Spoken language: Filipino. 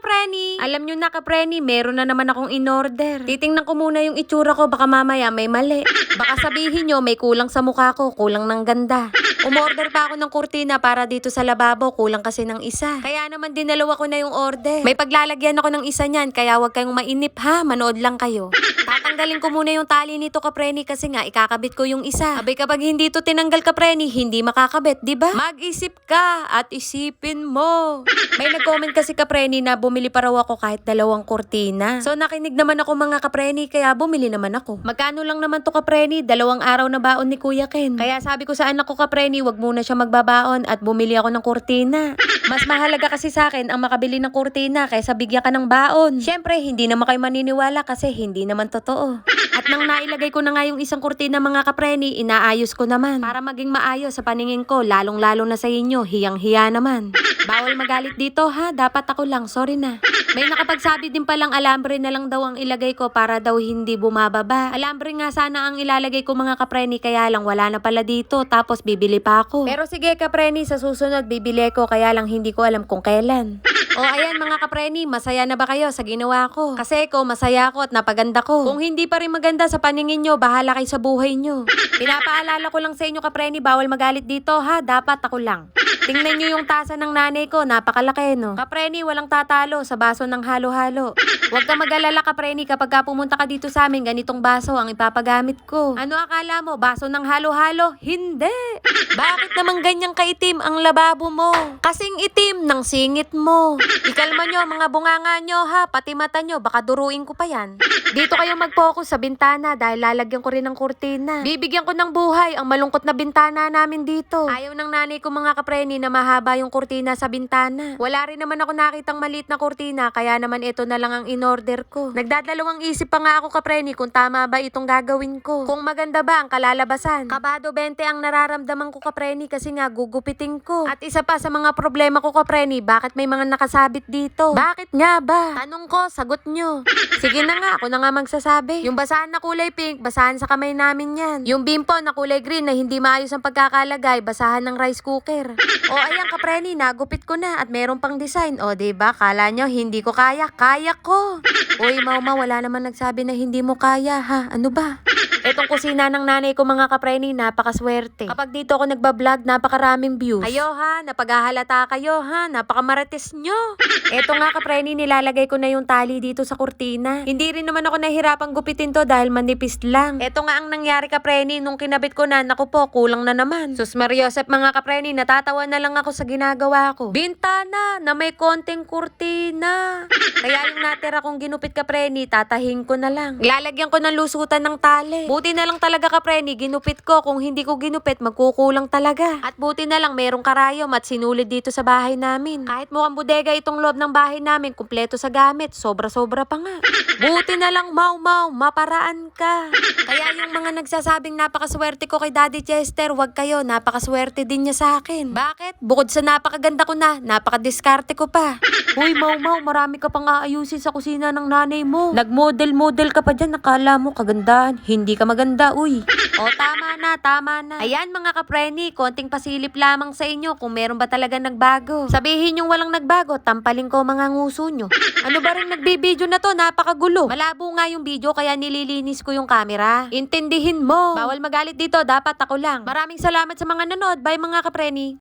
kapreni. Alam nyo na kapreni, meron na naman akong in-order. Titingnan ko muna yung itsura ko, baka mamaya may mali. Baka sabihin nyo, may kulang sa mukha ko, kulang ng ganda. Umorder pa ako ng kurtina para dito sa lababo, kulang kasi ng isa. Kaya naman dinalawa ko na yung order. May paglalagyan ako ng isa niyan, kaya huwag kayong mainip ha, manood lang kayo. Tatanggalin ko muna yung tali nito kapreni kasi nga ikakabit ko yung isa. Abay kapag hindi to tinanggal kapreni, hindi makakabit, di ba? Mag-isip ka at isipin mo. May nag-comment kasi kapreni na bumili pa raw ako kahit dalawang kurtina. So nakinig naman ako mga kapreni kaya bumili naman ako. Magkano lang naman to kapreni? Dalawang araw na baon ni Kuya Ken. Kaya sabi ko sa anak ko kapreni, wag muna siya magbabaon at bumili ako ng kurtina. Mas mahalaga kasi sa akin ang makabili ng kurtina kaysa bigyan ka ng baon. Syempre, hindi naman kayo maniniwala kasi hindi naman totoo. At nang nailagay ko na nga yung isang kurtina mga kapreni, inaayos ko naman. Para maging maayos sa paningin ko, lalong-lalo na sa inyo, hiyang-hiya naman. Bawal magalit dito ha, dapat ako lang, sorry na. May nakapagsabi din palang alambre na lang daw ang ilagay ko para daw hindi bumababa. Alambre nga sana ang ilalagay ko mga kapreni kaya lang wala na pala dito tapos bibili pa ako. Pero sige kapreni, sa susunod bibili ko kaya lang hindi ko alam kung kailan. O ayan mga kapreni, masaya na ba kayo sa ginawa ko? Kasi ko, masaya ako at napaganda ko. Kung hindi pa rin maganda sa paningin nyo, bahala kayo sa buhay nyo. Pinapaalala ko lang sa inyo kapreni, bawal magalit dito ha, dapat ako lang. Tingnan nyo yung tasa ng nanay ko, napakalaki no. Kapreni, walang tatalo sa baso ng halo-halo. Huwag ka mag-alala kapreni kapag ka pumunta ka dito sa amin, ganitong baso ang ipapagamit ko. Ano akala mo, baso ng halo-halo? Hindi! Bakit naman ganyang kaitim ang lababo mo? Kasing itim ng singit mo. Ikalma nyo mga bunganga nyo ha, pati mata nyo, baka duruin ko pa yan. Dito kayo mag-focus sa bintana dahil lalagyan ko rin ng kurtina. Bibigyan ko ng buhay ang malungkot na bintana namin dito. Ayaw ng nanay ko mga kapreni na mahaba yung kurtina sa bintana. Wala rin naman ako nakitang maliit na kurtina kaya naman ito na lang ang in-order ko. Nagdadalawang isip pa nga ako kapreni kung tama ba itong gagawin ko. Kung maganda ba ang kalalabasan. Kabado 20 ang nararamdaman ko kapreni kasi nga gugupitin ko. At isa pa sa mga problema ko kapreni, bakit may mga nakasabit dito? Bakit nga ba? Tanong ko, sagot nyo. Sige na nga, ako na nga magsasabi. Yung basahan na kulay pink, basahan sa kamay namin yan. Yung bimpo na kulay green na hindi maayos ang pagkakalagay, basahan ng rice cooker. O ayan kapreni, nagupit ko na at meron pang design. O ba diba, kala nyo hindi ko kaya, kaya ko. Uy, mauma, wala naman nagsabi na hindi mo kaya ha. Ano ba? Etong kusina ng nanay ko mga kapreni, napakaswerte. Kapag dito ako nagbablog, napakaraming views. Ayo ha, napaghahalata kayo ha, napakamarites nyo. Eto nga kapreni, nilalagay ko na yung tali dito sa kurtina. Hindi rin naman ako nahihirapang gupitin to dahil manipis lang. Eto nga ang nangyari kapreni, nung kinabit ko na, naku po, kulang na naman. Sus Mariosep mga kapreni, natatawa na lang ako sa ginagawa ko. Bintana na may konting kurtina. Kaya yung natira kong ginupit kapreni, tatahin ko na lang. Lalagyan ko ng lusutan ng tali. Buti na lang talaga kapreni, ginupit ko. Kung hindi ko ginupit, magkukulang talaga. At buti na lang merong karayom at sinulid dito sa bahay namin. Kahit mukhang bodega itong loob ng bahay namin, kumpleto sa gamit, sobra-sobra pa nga. Buti na lang, mau mau, maparaan ka. Kaya yung mga nagsasabing napakaswerte ko kay Daddy Chester, wag kayo, napakaswerte din niya sa akin. Bakit? Bukod sa napakaganda ko na, napakadiskarte ko pa. Uy, mau mau, marami ka pang aayusin sa kusina ng nanay mo. Nag-model-model ka pa dyan, nakala mo kagandahan. Hindi ka maganda, uy. O, tama na, tama na. Ayan mga kapreni, konting pasilip lamang sa inyo kung meron ba talaga nagbago. Sabihin yung walang nagbago, tampaling ko mga nguso nyo. Ano ba rin nagbibideo na to, napakagulo. Malabo nga yung video kaya nililinis ko yung camera. Intindihin mo. Bawal magalit dito, dapat ako lang. Maraming salamat sa mga nanood. Bye mga kapreni.